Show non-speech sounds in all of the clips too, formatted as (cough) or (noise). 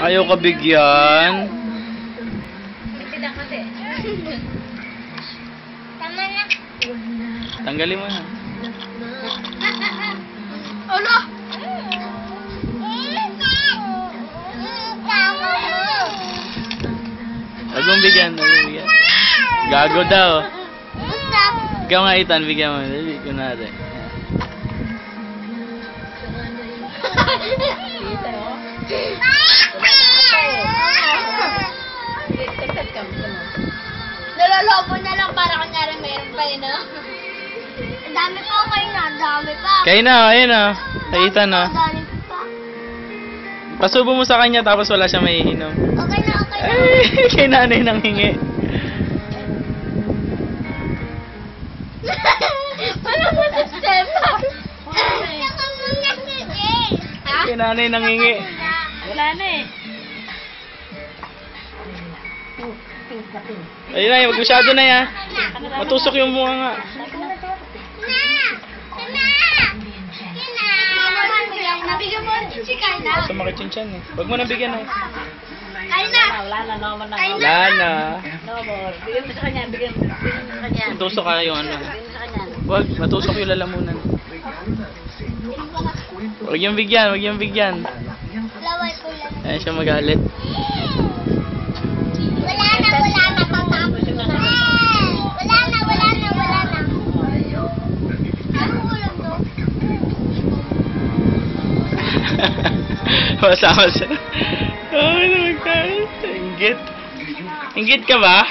Ayaw ka bigyan. Tama na. Tanggalin mo na. Mo. Huwag mong bigyan. Huwag mong bigyan. Gago daw. Ikaw nga itan, bigyan mo. Dali, kunwari. Nalolobo na lang para kunyari mayroon pa yun, no? Ang dami pa kayo na, ang dami pa. Kayo na, ayun na. Oh. Ang dami pa. Pasubo mo sa kanya tapos wala siya may inom. Okay na, okay na. Ay, kay nanay nang hingi. Wala mo si Jay. Ha? Kay nanay nang hingi. Wala na eh. Ayun na, wag masyado na yan. Matusok yung bunga nga. Nabigyan. Sa makichinchan eh. Wag mo nang bigyan eh. Kaina. Wala na, no more na. Wala na. No more. Bigyan mo sa kanya, bigyan, mo sa kanya. Matusok ka yung ano. Bigyan mo sa kanya. Wag, matusok yung lalamunan. Wag yung bigyan, wag yung bigyan. Ayan siya magalit. Wala na, wala na, tatapos. Wala na, wala na, wala na. Ano ulam to? Masama siya. Ay, naman tayo. Inggit. Inggit ka ba?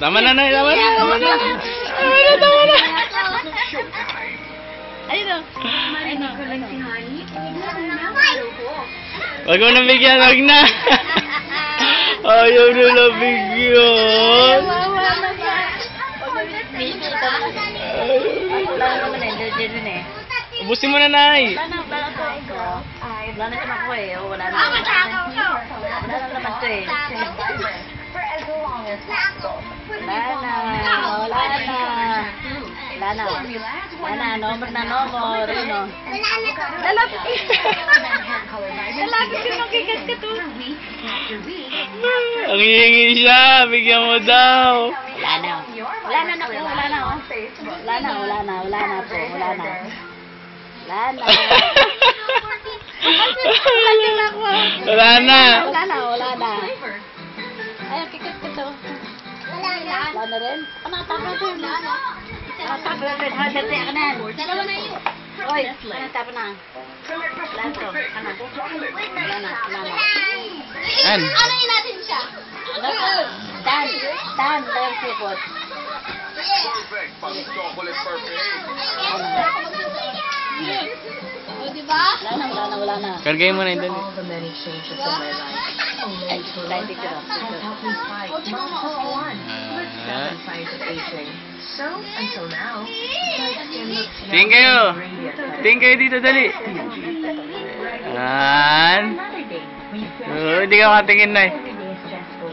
Tama na na, tama na, tama na. Ayun o. Ayun o. Wag mo nang bigyan, wag na. (laughs) Ayaw na na bigyan. Wala na naman eh. Genuine eh. Ubusin mo na, Nay. Wala na, wala na to. Wala na siya makuha eh. Wala na. Ako, ako, ako. Wala na naman to eh. Wala na. Wala na. Wala na. No more na, no more. Ano? Wala na to. Lalapit. (laughs) Lalapit yung makikat ka to. Ang hihingi siya, bigyan mo daw. Wala na. Wala na na Wala na. oh. Wala na. Wala na. Wala na po. Wala na. Wala na. (laughs) Wala na. Wala na. Wala na. Ay, kikat ka to. Wala na. Wala na rin. Ano, na rin. Ka na. Dalawa na yun. Oy, ano, tap na. Wala to. Ano? Wala na. Wala na. An? Ano yun natin siya? Ano to? Dan. Dan. Dan sipot. O, diba? Wala na. Wala na. Wala na. Kargay mo na yun, dali. all the many changes in my life. Ay, dahil di ko na. Has helped me fight one plus one with seven signs of aging. So, until now, my skin looks young Tingin kayo. Tingin kayo dito, dali. An? Another day when you feel Oh, hindi ka makatingin na eh. every day is stressful.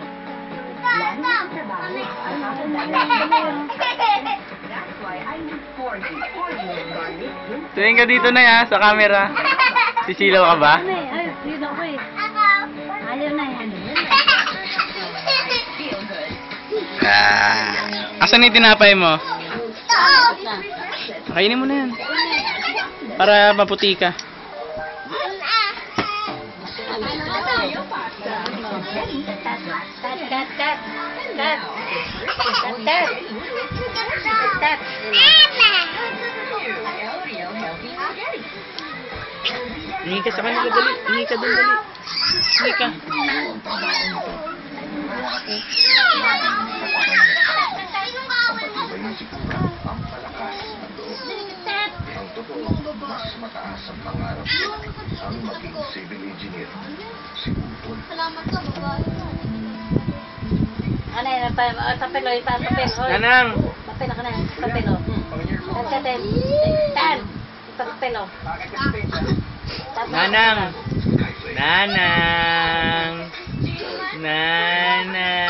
Lalo na sa trabaho, I have a direct That's why I need 4G. 4G with garlic, Tingin ka dito na ya, sa camera. Sisilaw ka ba? Ay, yun ako eh. Ayaw na yan. Ah. Asan yung tinapay mo? Na. Kainin mo na yan. Para maputi ka. Hingi ka sa kanila, dali. Hingi ka dun, dali. Hingi ka. Salamat ka, babae. Ano yun? Pa, oh, papel, oh, pa, papel. Oh. Nanang. Papel ako na. Papel, oh. Tan, tan, tan. Tan. Ito, papel, oh. Tapos- Nanang. Nanang. Nanang. නෑ නෑ.